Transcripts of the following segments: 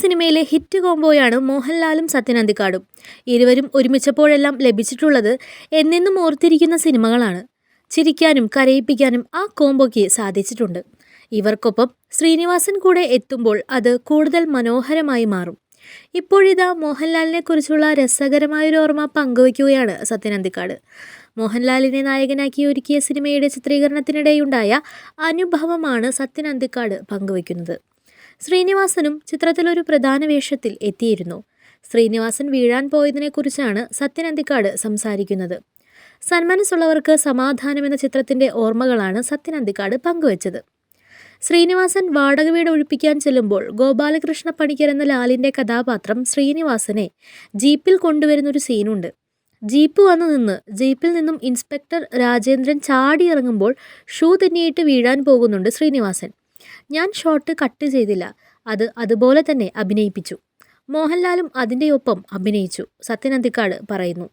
സിനിമയിലെ ഹിറ്റ് കോംബോയാണ് മോഹൻലാലും സത്യനന്ദിക്കാടും ഇരുവരും ഒരുമിച്ചപ്പോഴെല്ലാം ലഭിച്ചിട്ടുള്ളത് എന്നെന്നും ഓർത്തിരിക്കുന്ന സിനിമകളാണ്. ചിരിക്കാനും കരയിപ്പിക്കാനും ആ കോംബോയ്ക്ക് സാധിച്ചിട്ടുണ്ട്. ഇവർക്കൊപ്പം ശ്രീനിവാസൻ കൂടെ എത്തുമ്പോൾ അത് കൂടുതൽ മനോഹരമായി മാറും. ഇപ്പോഴിതാ മോഹൻലാലിനെ കുറിച്ചുള്ള രസകരമായൊരു ഓർമ്മ പങ്കുവയ്ക്കുകയാണ് സത്യനന്ദിക്കാട് മോഹൻലാലിനെ നായകനാക്കി ഒരുക്കിയ സിനിമയുടെ ചിത്രീകരണത്തിനിടെയുണ്ടായ അനുഭവമാണ് സത്യനന്ദിക്കാട് പങ്കുവയ്ക്കുന്നത്. ശ്രീനിവാസനും ചിത്രത്തിലൊരു പ്രധാന വേഷത്തിൽ എത്തിയിരുന്നു. ശ്രീനിവാസൻ വീഴാൻ പോയതിനെക്കുറിച്ചാണ് സത്യനന്ദിക്കാട് സംസാരിക്കുന്നത്. സന്മനസ്സുള്ളവർക്ക് സമാധാനം എന്ന ചിത്രത്തിന്റെ ഓർമ്മകളാണ് സത്യനന്ദിക്കാട് പങ്കുവച്ചത്. ശ്രീനിവാസൻ വാടക വീട് ഒഴിപ്പിക്കാൻ ചെല്ലുമ്പോൾ ഗോപാലകൃഷ്ണ പണിക്കർ എന്ന ലാലിന്റെ കഥാപാത്രം ശ്രീനിവാസനെ ജീപ്പിൽ കൊണ്ടുവരുന്നൊരു സീനുണ്ട്. ജീപ്പ് വന്നു നിന്ന് ജീപ്പിൽ നിന്നും ഇൻസ്പെക്ടർ രാജേന്ദ്രൻ ചാടിയിറങ്ങുമ്പോൾ ഷൂ തെന്നിയിട്ട് വീഴാൻ പോകുന്നുണ്ട് ശ്രീനിവാസൻ. ഞാൻ ഷോട്ട് കട്ട് ചെയ്തില്ല. അത് അതുപോലെ തന്നെ അഭിനയിപ്പിച്ചു. മോഹൻലാലും അതിന്റെ ഒപ്പം അഭിനയിച്ചു സത്യനന്ദിക്കാട് പറയുന്നു.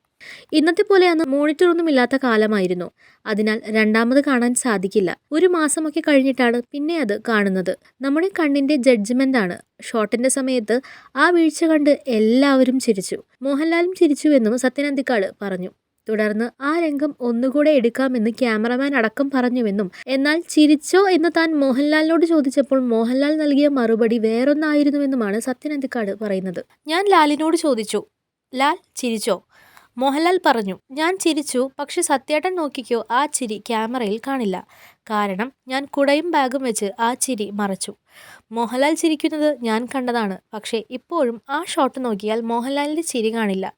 ഇന്നത്തെ പോലെ അന്ന് ഇല്ലാത്ത കാലമായിരുന്നു. അതിനാൽ രണ്ടാമത് കാണാൻ സാധിക്കില്ല. ഒരു മാസമൊക്കെ കഴിഞ്ഞിട്ടാണ് പിന്നെ അത് കാണുന്നത്. നമ്മുടെ ജഡ്ജ്മെന്റ് ആണ് ഷോട്ടിന്റെ സമയത്ത് ആ വീഴ്ച കണ്ട് എല്ലാവരും ചിരിച്ചു. മോഹൻലാലും ചിരിച്ചു എന്നും സത്യനന്ദിക്കാട് പറഞ്ഞു. തുടർന്ന് ആ രംഗം ഒന്നുകൂടെ എടുക്കാമെന്ന് ക്യാമറമാൻ അടക്കം പറഞ്ഞുവെന്നും. എന്നാൽ ചിരിച്ചോ എന്ന് താൻ മോഹൻലാലിനോട് ചോദിച്ചപ്പോൾ മോഹൻലാൽ നൽകിയ മറുപടി വേറൊന്നായിരുന്നുവെന്നുമാണ് സത്യനന്ദിക്കാട് പറയുന്നത്. ഞാൻ ലാലിനോട് ചോദിച്ചു ലാൽ ചിരിച്ചോ? മോഹൻലാൽ പറഞ്ഞു ഞാൻ ചിരിച്ചു പക്ഷെ സത്യേട്ടൻ നോക്കിക്കോ ആ ചിരി ക്യാമറയിൽ കാണില്ല. കാരണം ഞാൻ കുടയും ബാഗും വെച്ച് ആ ചിരി മറച്ചു. മോഹൻലാൽ ചിരിക്കുന്നത് ഞാൻ കണ്ടതാണ് പക്ഷേ ഇപ്പോഴും ആ ഷോട്ട് നോക്കിയാൽ മോഹൻലാലിന്റെ ചിരി കാണില്ല.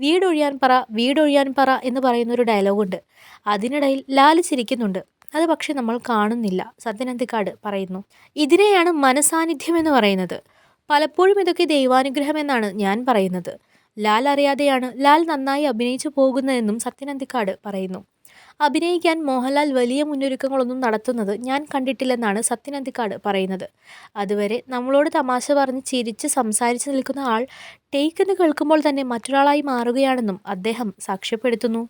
വീടൊഴിയാൻ പറ വീടൊഴിയാൻ പറ എന്ന് പറയുന്നൊരു ഡയലോഗുണ്ട്. അതിനിടയിൽ ലാൽ ചിരിക്കുന്നുണ്ട്. അത് പക്ഷേ നമ്മൾ കാണുന്നില്ല. സത്യനന്ദിക്കാട് പറയുന്നു ഇതിനെയാണ് മനസാന്നിധ്യം എന്ന് പറയുന്നത്. പലപ്പോഴും ഇതൊക്കെ ദൈവാനുഗ്രഹം എന്നാണ് ഞാൻ പറയുന്നത്. ലാൽ അറിയാതെയാണ് ലാൽ നന്നായി അഭിനയിച്ചു പോകുന്നതെന്നും സത്യനന്ദിക്കാട് പറയുന്നു. അഭിനയിക്കാൻ മോഹൻലാൽ വലിയ മുന്നൊരുക്കങ്ങളൊന്നും നടത്തുന്നത് ഞാൻ കണ്ടിട്ടില്ലെന്നാണ് സത്യനന്ദിക്കാട് പറയുന്നത്. അതുവരെ നമ്മളോട് തമാശ പറഞ്ഞ് ചിരിച്ച് സംസാരിച്ച് നിൽക്കുന്ന ആൾ ടേക്ക് എന്ന് കേൾക്കുമ്പോൾ തന്നെ മറ്റൊരാളായി മാറുകയാണെന്നും അദ്ദേഹം സാക്ഷ്യപ്പെടുത്തുന്നു.